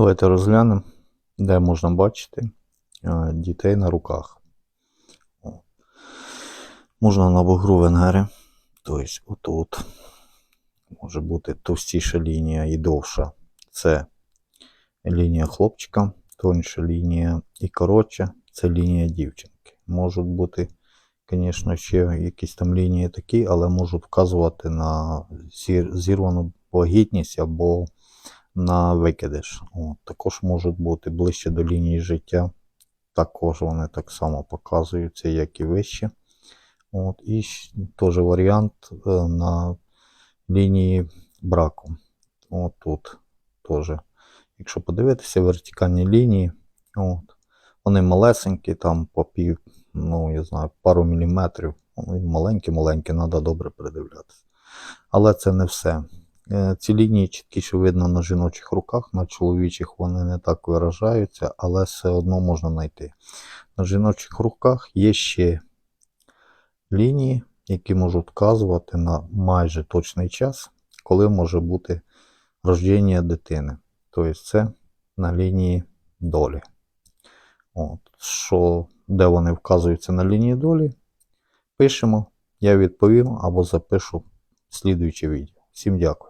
Давайте розглянемо, де можна бачити е, дітей на руках. Можна на бугру Венгери, тобто отут може бути товстіша лінія і довша. Це лінія хлопчика, тоньша лінія і коротша це лінія дівчинки. Можуть бути, звісно, ще якісь там лінії такі, але можуть вказувати на зірвану вагітність або на викидиш. От, також можуть бути ближче до лінії життя. Також вони так само показуються, як і вище. От, і теж варіант е, на лінії браку. От тут теж. Якщо подивитися вертикальні лінії, от, вони малесенькі, там по пів, ну я знаю, пару міліметрів. Маленькі-маленькі, треба добре придивлятися. Але це не все. Е, Ці лінії чіткіше видно на жіночих руках, на чоловічих вони не так виражаються, але все одно можна знайти. На жіночих руках є ще лінії, які можуть вказувати на майже точний час, коли може бути рождення дитини. Тобто це на лінії долі. От, що, де вони вказуються на лінії долі, пишемо, я відповім або запишу слідуюче відео. Всім дякую.